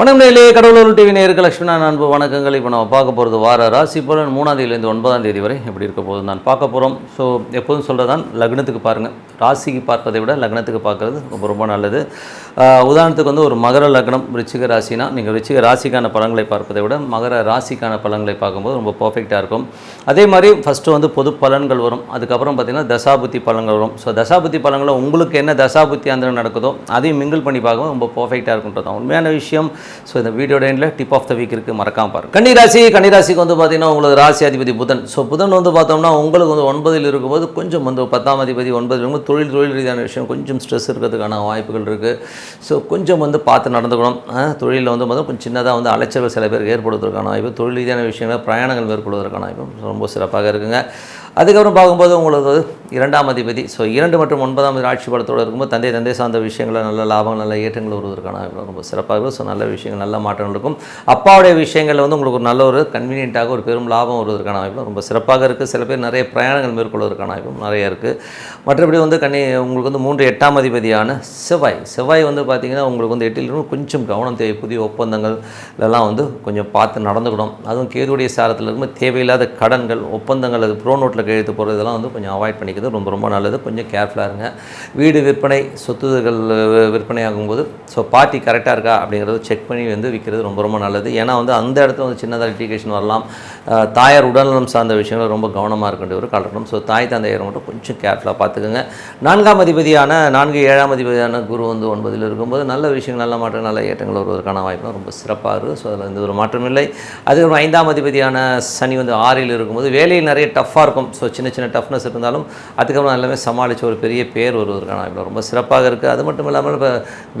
வணக்கம் நேரிலே கடவுளூர் டிவி நேருக்கு லட்சுமணா அன்பு வணக்கங்கள். இப்போ நம்ம பார்க்க போகிறது வார ராசி பலன் மூணாம் தேதியிலேருந்து ஒன்பதாம் தேதி வரை எப்படி இருக்க போகுது நான் பார்க்க போகிறோம் ஸோ எப்போதும் சொல்கிறதான் லக்னத்துக்கு பாருங்கள் ராசிக்கு பார்ப்பதை விட லக்னத்துக்கு பார்க்குறது ரொம்ப ரொம்ப நல்லது. உதாரணத்துக்கு வந்து ஒரு மகர லக்னம் ரிச்சிக ராசினா நீங்கள் ரிச்சிக ராசிக்கான பலன்களை பார்ப்பதை விட மகர ராசிக்கான பலன்களை பார்க்கும்போது ரொம்ப பர்ஃபெக்டாக இருக்கும். அதே மாதிரி ஃபஸ்ட்டு வந்து பொது பலன்கள் வரும். அதுக்கப்புறம் பார்த்திங்கன்னா தசாபுத்தி பலன்கள் வரும். ஸோ தசாபுத்தி பலன்களை உங்களுக்கு என்ன தசாபுத்தி அந்த நடக்குதோ அதையும் மிங்கிள் பண்ணி பார்க்கும்போது ரொம்ப பர்ஃபெக்டாக இருக்குன்றது தான். உண்மையான விஷயம் ஸோ இந்த வீடியோட எண்டில் டிப் ஆஃப் த வீக் இருக்குது மறக்காமல் பாருங்கள் கன்னிராசி கன்னிராசிக்கு வந்து பார்த்திங்கன்னா உங்களது ராசி அதிபதி புதன். ஸோ புதன் வந்து பார்த்தோம்னா உங்களுக்கு வந்து ஒன்பதில் இருக்கும்போது கொஞ்சம் வந்து பத்தாம் அதிபதி ஒன்பதில் இருக்கும்போது தொழில் தொழில் ரீதியான விஷயம் கொஞ்சம் ஸ்ட்ரெஸ் இருக்கிறதுக்கான வாய்ப்புகள் இருக்குது ஸோ கொஞ்சம் வந்து பார்த்து நடந்துக்கணும். தொழிலில் வந்து பார்த்தோம் கொஞ்சம் சின்னதாக வந்து அலைச்சல்கள் சில பேருக்கு ஏற்படுவதற்கான வாய்ப்பு தொழில் ரீதியான விஷயங்கள் பிரயாணங்கள் மேற்கொள்வதற்கான வாய்ப்பு ரொம்ப சிறப்பாக இருக்குங்க. அதுக்கப்புறம் பார்க்கும்போது உங்களுக்கு இரண்டாம் அதிபதி. ஸோ இரண்டு மற்றும் ஒன்பதாம் ஆட்சி பலத்தோடு இருக்கும்போது தந்தை தந்தை சார்ந்த விஷயங்களில் நல்ல லாபங்கள் நல்ல ஏற்றங்கள் வருவதற்கான ரொம்ப சிறப்பாக இருக்கும். ஸோ நல்ல விஷயங்கள் நல்ல மாற்றங்கள் இருக்கும். அப்பாவுடைய விஷயங்களில் வந்து உங்களுக்கு ஒரு நல்ல ஒரு கன்வீனியண்ட்டாக ஒரு பெரும் லாபம் வருவதற்கான வாய்ப்பு ரொம்ப சிறப்பாக இருக்குது சில பேர் நிறைய பிரயாணங்கள் மேற்கொள்வதற்கான வாய்ப்பும் நிறைய இருக்குது மற்றபடி வந்து கண்ணி உங்களுக்கு வந்து மூன்று எட்டாம் அதிபதியான செவ்வாய். செவ்வாய் வந்து பார்த்திங்கன்னா உங்களுக்கு வந்து எட்டிலிருந்து கொஞ்சம் கவனம் தேவை. புதிய ஒப்பந்தங்கள் இதெல்லாம் வந்து கொஞ்சம் பார்த்து நடந்துக்கணும். அதுவும் கேதுடைய சாரத்தில் இருக்கும்போது தேவையில்லாத கடன்கள் ஒப்பந்தங்கள் அது ப்ரோ நோட்டில் கையெழுத்து போகிறது இதெல்லாம் வந்து கொஞ்சம் அவாய்ட் பண்ணிக்கிறது ரொம்ப ரொம்ப நல்லது. கொஞ்சம் கேர்ஃபுல்லாக இருங்க. வீடு விற்பனை சொத்துகள் விற்பனை ஆகும்போது ஸோ பார்ட்டி கரெக்டாக இருக்கா அப்படிங்கிறத செக் பண்ணி வந்து விற்கிறது ரொம்ப ரொம்ப நல்லது. ஏன்னா வந்து அந்த இடத்துல வந்து சின்னதாக லிட்டிகேஷன் வரலாம். தாயார் உடல்நலம் சார்ந்த விஷயங்கள் ரொம்ப கவனமாக இருக்க வேண்டிய ஒரு காலகட்டம். ஸோ தாய் தந்தையரை மட்டும் கொஞ்சம் கேர்ஃபுல்லாக பார்த்துக்கோங்க. நான்காம் அதிபதியான நான்கு ஏழாம் அதிபதியான குரு வந்து ஒன்பதில் இருக்கும்போது நல்ல விஷயங்கள் நல்ல மாற்றம் நல்ல ஏற்றங்கள் வருவதற்கான வாய்ப்பு ரொம்ப சிறப்பாக இருக்குது. ஸோ அதில் எந்த ஒரு மாற்றம் இல்லை. அதுக்கப்புறம் ஐந்தாம் அதிபதியான சனி வந்து ஆறில் இருக்கும்போது வேலையில் நிறைய டஃப்பாக இருக்கும். ஸோ சின்ன சின்ன டஃப்னஸ் இருந்தாலும் அதுக்கப்புறம் எல்லாமே சமாளித்து ஒரு பெரிய பேர் வருவதற்கான வாய்ப்பு ரொம்ப சிறப்பாக இருக்குது அது மட்டும் இல்லாமல் இப்போ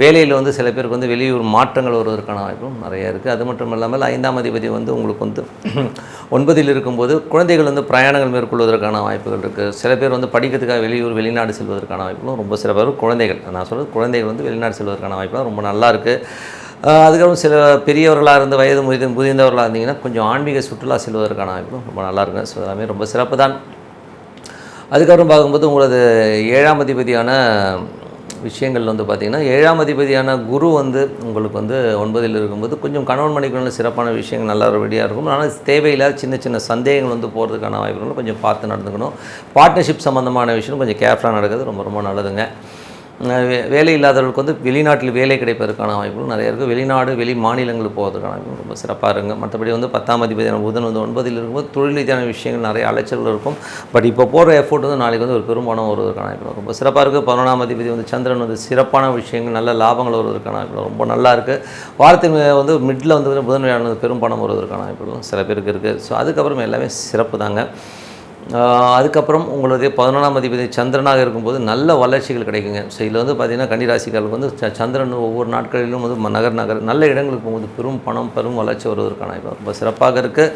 வேலையில் வந்து சில பேருக்கு வந்து வெளியூர் மாற்றங்கள் வருவதற்கான வாய்ப்பும் நிறைய இருக்குது அது மட்டும் இல்லாமல் ஐந்தாம் அதிபதி வந்து உங்களுக்கு வந்து ஒன்பதில் இருக்கும்போது குழந்தைகள் வந்து பிரயாணங்கள் மேற்கொள்வதற்கான வாய்ப்புகள் இருக்குது சில பேர் வந்து படிக்கிறதுக்காக வெளியூர் வெளிநாடு செல்வதற்கான வாய்ப்புகளும் ரொம்ப சிறப்பாக இருக்கும் குழந்தைகள் நான் சொல்கிறது குழந்தைகள் வந்து வெளிநாடு செல்வதற்கான வாய்ப்புலாம் ரொம்ப நல்லா இருக்குது அதுக்கப்புறம் சில பெரியவர்களாக இருந்து வயது முதி முதிர்ந்தவர்களாக இருந்தீங்கன்னா கொஞ்சம் ஆன்மீக சுற்றுலா செல்வதற்கான வாய்ப்புகளும் ரொம்ப நல்லாயிருக்கும் ஸோ எல்லாமே ரொம்ப சிறப்பு தான் அதுக்கப்புறம் பார்க்கும்போது உங்களது ஏழாம் அதிபதியான விஷயங்கள் வந்து பார்த்திங்கன்னா ஏழாம் அதிபதியான குரு வந்து உங்களுக்கு வந்து ஒன்பதில் இருக்கும்போது கொஞ்சம் கணவன் மணிக்குள்ள சிறப்பான விஷயங்கள் நல்லா ரெடியாக இருக்கும். ஆனால் தேவையில்லாத சின்ன சின்ன சந்தேகங்கள் வந்து போகிறதுக்கான வாய்ப்புகளும் கொஞ்சம் பார்த்து நடந்துக்கணும். பார்ட்னர்ஷிப் சம்மந்தமான விஷயம் கொஞ்சம் கேர்ஃபுல்லாக நடக்கிறது ரொம்ப ரொம்ப நல்லதுங்க. வேலை இல்லாதவர்களுக்கு வந்து வெளிநாட்டில் வேலை கிடைப்பதற்கான வாய்ப்புகள் நிறைய இருக்குது வெளிநாடு வெளி மாநிலங்களுக்கு போவதற்கான வாய்ப்புகள் ரொம்ப சிறப்பாக இருங்க மற்றபடி வந்து பத்தாம் அதிபதியான புதன் வந்து ஒன்பதில் இருக்கும்போது தொழில் ரீதியான விஷயங்கள் நிறைய அலைச்சல்கள் இருக்கும். பட் இப்போ போகிற எஃபோர்ட் வந்து நாளைக்கு வந்து ஒரு பெரும்பானம் வருவதற்கான வாய்ப்புகள் ரொம்ப சிறப்பாக இருக்குது பதினொன்றாம் அதிபதி வந்து சந்திரன் வந்து சிறப்பான விஷயங்கள் நல்ல லாபங்கள் வருவதற்கான வாய்ப்புகள் ரொம்ப நல்லா இருக்குது வாரத்தின் வந்து மிடில் வந்து புதன் வியாழன் வந்து வருவதற்கான வாய்ப்புகளும் சில பேருக்கு இருக்குது ஸோ அதுக்கப்புறம் எல்லாமே சிறப்பு தாங்க. அதுக்கப்புறம் உங்களுடைய பதினொன்றாம் அதிபதி சந்திரனாக இருக்கும்போது நல்ல வளர்ச்சிகள் கிடைக்குங்க. ஸோ இதில் வந்து பார்த்திங்கன்னா கன்னிராசிக்காரர்களுக்கு வந்து ச- சந்திரன் ஒவ்வொரு நாட்களிலும் வந்து நகர் நகர் நல்ல இடங்களுக்கு போகும்போது பெரும் பணம் பெரும் வளர்ச்சி வருவதற்கான இப்போ ரொம்ப சிறப்பாக இருக்குது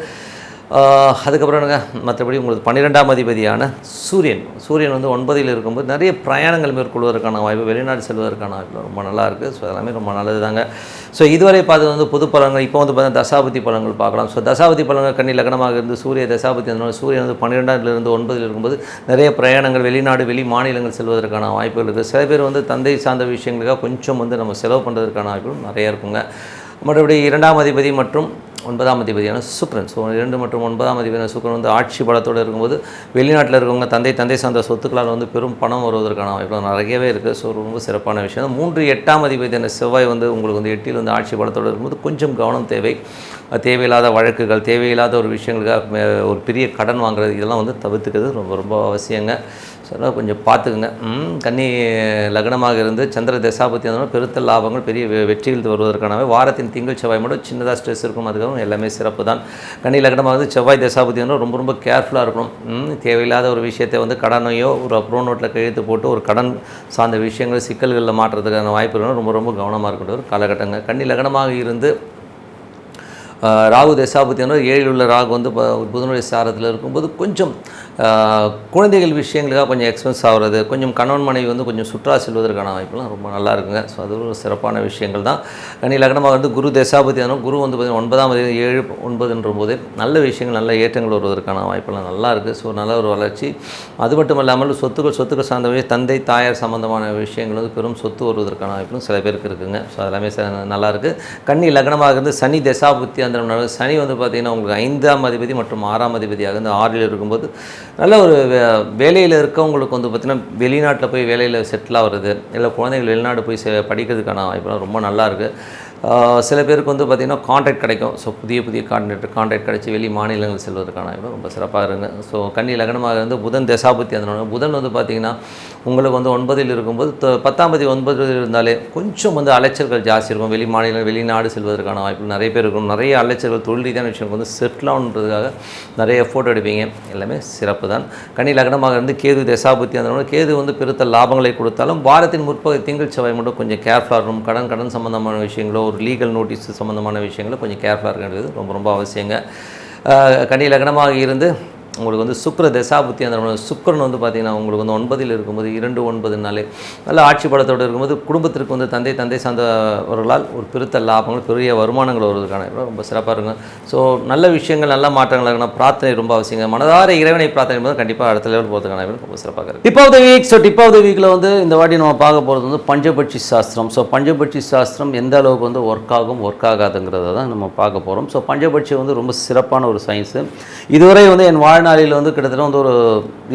அதுக்கப்புறம் என்னங்க மற்றபடி உங்களுக்கு பன்னிரெண்டாம் அதிபதியான சூரியன். சூரியன் வந்து ஒன்பதில் இருக்கும்போது நிறைய பிரயாணங்கள் மேற்கொள்வதற்கான வாய்ப்பு வெளிநாடு செல்வதற்கான வாய்ப்பு ரொம்ப நல்லா இருக்குது ஸோ எல்லாமே ரொம்ப நல்லது தாங்க. ஸோ இதுவரை பார்த்து வந்து புது பழங்கள். இப்போ வந்து பார்த்தீங்கன்னா தசாபதி பழங்கள் பார்க்கலாம். ஸோ தசாபதி பழங்கள் கண்ணி லக்னமாக இருந்து சூரிய தசாபதி அந்த சூரியன் வந்து பன்னிரெண்டாண்டிலிருந்து ஒன்பதில் இருக்கும்போது நிறைய பிரயாணங்கள் வெளிநாடு வெளி மாநிலங்கள் செல்வதற்கான வாய்ப்புகள் இருக்குது சில பேர் வந்து தந்தை சார்ந்த விஷயங்களுக்காக கொஞ்சம் வந்து நம்ம செலவு பண்ணுறதுக்கான வாய்ப்புகள் நிறைய இருக்குங்க. மற்றபடி இரண்டாம் அதிபதி மற்றும் ஒன்பதாம் அதிபதியான சுக்ரன். ஸோ இரண்டு மற்றும் ஒன்பதாம் அதிபதியான சுக்கிரன் வந்து ஆட்சி பலத்தோடு இருக்கும்போது வெளிநாட்டில் இருக்கவங்க தந்தை தந்தை சார்ந்த சொத்துக்களால் வந்து பெரும் பணம் வருவதற்கான வாய்ப்பு நிறையவே இருக்குது ஸோ ரொம்ப சிறப்பான விஷயம். மூன்று எட்டாம் அதிபதியான செவ்வாய் வந்து உங்களுக்கு வந்து எட்டில் வந்து ஆட்சி பலத்தோடு இருக்கும்போது கொஞ்சம் கவனம் தேவை. தேவையில்லாத வழக்குகள் தேவையில்லாத ஒரு விஷயங்களுக்காக ஒரு பெரிய கடன் வாங்குறது இதெல்லாம் வந்து தவிர்த்துக்கிறது ரொம்ப ரொம்ப அவசியங்க. சொல்ல கொஞ்சம் பார்த்துக்குங்க. கன்னி லக்னமாக இருந்து சந்திர தசாபத்தி இருந்தாலும் பெருத்த லாபங்கள் பெரிய வெ- வெற்றிகள் வருவதற்கானவை. வாரத்தின் திங்கள் செவ்வாய் மட்டும் சின்னதாக ஸ்ட்ரெஸ் இருக்கும். அதுக்கப்புறம் எல்லாமே சிறப்பு தான் கன்னி லக்னமாக வந்து செவ்வாய் தசாபதி வந்து ரொம்ப ரொம்ப கேர்ஃபுல்லாக இருக்கணும். ம், தேவையில்லாத ஒரு விஷயத்தை வந்து கடனையோ ஒரு ப்ரோ நோட்டில் கையெழுத்து போட்டு ஒரு கடன் சார்ந்த விஷயங்கள் சிக்கல்களில் மாற்றுறதுக்கான வாய்ப்பு இருக்கணும் ரொம்ப ரொம்ப கவனமாக இருக்கக்கூடிய ஒரு காலகட்டங்க. கன்னி லக்னமாக இருந்து ராகு தசாபதி வந்து ஏழில் உள்ள ராகு வந்து ப- புதனுடைய சாரத்தில் இருக்கும்போது கொஞ்சம் குழந்தைகள் விஷயங்களுக்காக கொஞ்சம் எக்ஸ்பென்ஸ் ஆகிறது கொஞ்சம் கணவன் மனைவி வந்து கொஞ்சம் சுற்றுலா செல்வதற்கான வாய்ப்புலாம் ரொம்ப நல்லா இருக்குங்க. ஸோ அது ஒரு சிறப்பான விஷயங்கள் தான். கனி லக்னமாக வந்து குரு தசாபதி ஆனால் குரு வந்து பார்த்திங்கன்னா ஒன்பதாம் தேதி ஏழு ஒன்பதுன்ற போது நல்ல விஷயங்கள் நல்ல ஏற்றங்கள் வருவதற்கான வாய்ப்பெல்லாம் நல்லா இருக்குது ஸோ நல்ல ஒரு வளர்ச்சி. அது மட்டும் இல்லாமல் சொத்துக்கள் சொத்துக்கள் சார்ந்த தந்தை தாயார் சம்மந்தமான விஷயங்கள் வந்து பெரும் சொத்து வருவதற்கான வாய்ப்பும் சில பேருக்கு இருக்குங்க. ஸோ அதெல்லாமே ச- நல்லா இருக்குது கன்னி லக்னமாக இருந்து சனி தசாபுத்தி அந்த சனி வந்து பார்த்திங்கன்னா உங்களுக்கு ஐந்தாம் அதிபதி மற்றும் ஆறாம் அதிபதியாக இருந்து ஆறில் இருக்கும்போது நல்ல ஒரு வேலையில் இருக்கவங்களுக்கு வந்து பார்த்திங்கன்னா வெளிநாட்டில் போய் வேலையில் செட்டில் ஆகிறது இல்லை குழந்தைகள் வெளிநாடு போய் படிக்கிறதுக்கான வாய்ப்புலாம் ரொம்ப நல்லா சில பேருக்கு வந்து பார்த்திங்கன்னா கான்ட்ராக்ட் கிடைக்கும். ஸோ புதிய புதிய கான்ட்ராக்ட் கான்ட்ராக்ட் கிடைச்சி வெளி மாநிலங்கள் செல்வதற்கான வாய்ப்பு ரொம்ப சிறப்பாக இருங்க. ஸோ கன்னி லக்னமாக இருந்து புதன் தசாபுத்தி அந்த புதன் வந்து பார்த்திங்கன்னா உங்களுக்கு வந்து ஒன்பதில் இருக்கும்போது பத்தாம் பதி ஒன்பதில் இருந்தாலே கொஞ்சம் வந்து அலைச்சல்கள் ஜாஸ்தி இருக்கும். வெளி மாநிலம் வெளிநாடு செல்வதற்கான வாய்ப்பு நிறைய பேர் இருக்கும். நிறைய அலைச்சல்கள் தொழில் ரீதியான விஷயம் வந்து செட்டில் ஆகுன்றதுக்காக நிறைய ஃபோட்டோ எடுப்பீங்க. எல்லாமே சிறப்பு தான். கன்னி லக்னமாக இருந்து கேது தசாபுத்தி அந்த கேது வந்து பெருத்த லாபங்களை கொடுத்தாலும் வாரத்தின் முற்பகுதி திங்கள் செவ்வாய் மட்டும் கொஞ்சம் கேர்ஃபுல்லாக இருக்கும் கடன் கடன் சம்மந்தமான விஷயங்களோ ஒரு லீகல் நோட்டீஸ் சம்மந்தமான விஷயங்களை கொஞ்சம் கேர்ஃபுல்லாக இருக்கிறது ரொம்ப ரொம்ப அவசியங்க. கனி லக்னமாக இருந்து உங்களுக்கு வந்து சுக்கர தசாபுத்தி அந்த சுக்கரன் வந்து பார்த்தீங்கன்னா உங்களுக்கு வந்து ஒன்பதில் இருக்கும்போது இரண்டு ஒன்பதுனாலே நல்ல ஆட்சி படத்தோடு இருக்கும்போது குடும்பத்திற்கு வந்து தந்தை தந்தை சார்ந்தவர்களால் ஒரு பெருத்த லாபங்கள் பெரிய வருமானங்கள் வருவதற்கான ரொம்ப சிறப்பாக இருக்கும். ஸோ நல்ல விஷயங்கள் நல்ல மாற்றங்கள் இருக்கணும் பிரார்த்தனை ரொம்ப அவசியங்க. மனதார இறைவனை பிரார்த்தனை பண்ணும்போது கண்டிப்பாக அடுத்த லெவல் போகிறதுக்கான ரொம்ப சிறப்பாக இருக்குது tip of the week so tip of the வீக்கில் வந்து இந்த வாட்டி நம்ம பார்க்க போகிறது வந்து பஞ்சபட்சி சாஸ்திரம். ஸோ பஞ்சபட்சி சாஸ்திரம் எந்த அளவுக்கு வந்து ஒர்க் ஆகும் ஒர்க் ஆகாதுங்கிறத தான் நம்ம பார்க்க போகிறோம் ஸோ பஞ்சபட்சி வந்து ரொம்ப சிறப்பான ஒரு சயின்ஸு இதுவரை வந்து என் வாழ் வாழ்நாளில் வந்து கிட்டத்தட்ட வந்து ஒரு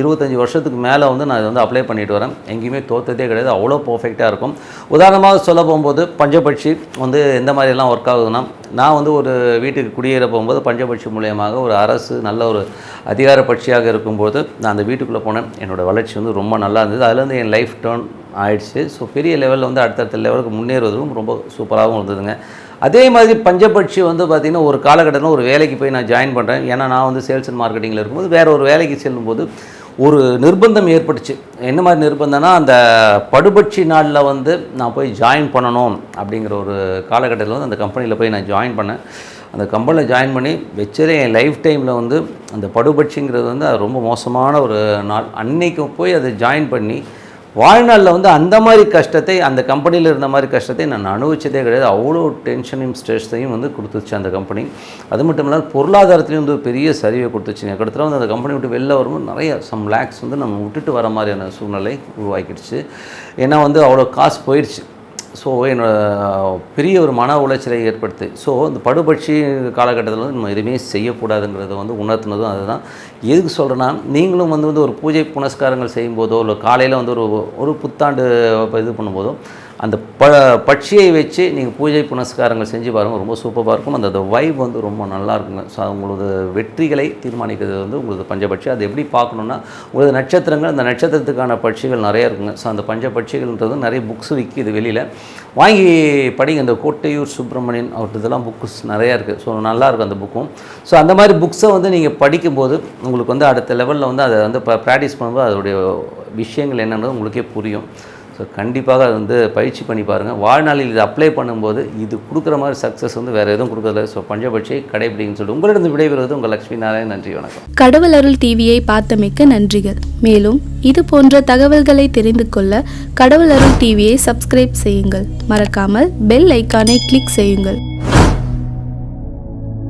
இருபத்தஞ்சி வருஷத்துக்கு மேலே வந்து நான் இதை வந்து அப்ளை பண்ணிட்டு வரேன். எங்கேயுமே தோற்றதே கிடையாது. அவ்வளோ பர்ஃபெக்டாக இருக்கும். உதாரணமாக சொல்ல போகும்போது பஞ்சபட்சி வந்து எந்த மாதிரியெல்லாம் ஒர்க் ஆகுதுன்னா நான் வந்து ஒரு வீட்டுக்கு குடியேற போகும்போது பஞ்சபட்சி மூலியமாக ஒரு அரசு நல்ல ஒரு அதிகார பட்சியாக இருக்கும்போது நான் அந்த வீட்டுக்குள்ளே போனேன். என்னோடய வளர்ச்சி வந்து ரொம்ப நல்லா இருந்தது. அதுலேருந்து என் லைஃப் டேர்ன் ஆயிடுச்சு. ஸோ பெரிய லெவலில் வந்து அடுத்தடுத்த லெவலுக்கு முன்னேறுவதும் ரொம்ப சூப்பராகவும் இருந்ததுங்க. அதே மாதிரி பஞ்சபட்சி வந்து பார்த்திங்கன்னா ஒரு காலகட்டத்தில் ஒரு வேலைக்கு போய் நான் ஜாயின் பண்ணுறேன் ஏன்னா நான் வந்து சேல்ஸ் அண்ட் மார்க்கெட்டிங்கில் இருக்கும்போது வேறு ஒரு வேலைக்கு செல்லும்போது ஒரு நிர்பந்தம் ஏற்பட்டுச்சு. என்ன மாதிரி நிர்பந்தம்னா அந்த படுபட்சி நாளில் வந்து நான் போய் ஜாயின் பண்ணணும் அப்படிங்கிற ஒரு காலகட்டத்தில் வந்து அந்த கம்பெனியில் போய் நான் ஜாயின் பண்ணேன். அந்த கம்பெனியில் ஜாயின் பண்ணி வச்சதே என் லைஃப் டைமில் வந்து அந்த படுபட்சிங்கிறது வந்து அது ரொம்ப மோசமான ஒரு நாள். அன்னைக்கு போய் அதை ஜாயின் பண்ணி வாழ்நாளில் வந்து அந்த மாதிரி கஷ்டத்தை அந்த கம்பெனியில் இருந்த மாதிரி கஷ்டத்தை நான் அனுபவிச்சதே கிடையாது. அவ்வளோ டென்ஷனையும் ஸ்ட்ரெஸ்ஸையும் வந்து கொடுத்துச்சு அந்த கம்பெனி அது மட்டும் இல்லாமல் பொருளாதாரத்துலேயும் வந்து பெரிய சரிவை எனக்கு அடுத்து வந்து அந்த கம்பெனி விட்டு வெளில வரும்போது நிறைய சம் லேக்ஸ் வந்து நம்ம விட்டுட்டு வர மாதிரியான சூழ்நிலை உருவாக்கிடுச்சு. ஏன்னா வந்து அவ்வளோ காசு போயிடுச்சு. ஸோ என்னோட பெரிய ஒரு மன உளைச்சலை ஏற்படுத்து. ஸோ இந்த படுபட்சி காலகட்டத்தில் வந்து நம்ம எதுவுமே செய்யக்கூடாதுங்கிறத வந்து உணர்த்தினதும் அதுதான். எதுக்கு சொல்கிறேன்னா நீங்களும் வந்து வந்து ஒரு பூஜை புனஸ்காரங்கள் செய்யும்போதோ இல்லை காலையில் வந்து ஒரு ஒரு புத்தாண்டு இது பண்ணும்போதோ அந்த ப பட்சியை வச்சு நீங்கள் பூஜை புனஸ்காரங்கள் செஞ்சு பாருங்கள் ரொம்ப சூப்பராக இருக்கும். அந்த அந்த வைப் வந்து ரொம்ப நல்லா இருக்குங்க. ஸோ உங்களது வெற்றிகளை தீர்மானிக்கிறது வந்து உங்களது பஞ்சபட்சி. அது எப்படி பார்க்கணுன்னா உங்களது நட்சத்திரங்கள் அந்த நட்சத்திரத்துக்கான பட்சிகள் நிறைய இருக்குங்க. ஸோ அந்த பஞ்சபட்சிகள்ன்றது நிறைய புக்ஸ் விற்கிது வெளியில். வாங்கி படிங்க. இந்த கோட்டையூர் சுப்பிரமணியன் அவர்கிட்ட இதெல்லாம் புக்ஸ் நிறையா இருக்குது ஸோ நல்லாயிருக்கும் அந்த புக்கும் ஸோ அந்த மாதிரி புக்ஸை வந்து நீங்கள் படிக்கும்போது உங்களுக்கு வந்து அடுத்த லெவலில் வந்து அதை வந்து ப்ராக்டிஸ் பண்ணும்போது அதோடைய விஷயங்கள் என்னென்னு உங்களுக்கே புரியும். ஸோ கண்டிப்பாக அது வந்து பயிற்சி பண்ணி பாருங்கள் வாழ்நாளில் இது அப்ளை பண்ணும்போது இது கொடுக்குற மாதிரி சக்ஸஸ் வந்து வேறு எதுவும் கொடுக்கறதில்ல. ஸோ பஞ்சபட்சியை கடைபிடிங்கன்னு சொல்லிட்டு உங்களிடம் விடைபெறுவது உங்கள் லக்ஷ்மி நாராயண் நன்றி வணக்கம். கடவுள் அருள் டிவியை பார்த்தமைக்கு நன்றிகள். மேலும் இது போன்ற தகவல்களை தெரிந்து கொள்ள கடவுள் அருள் டிவியை சப்ஸ்கிரைப் செய்யுங்கள். மறக்காமல் பெல் ஐக்கானை கிளிக் செய்யுங்கள்.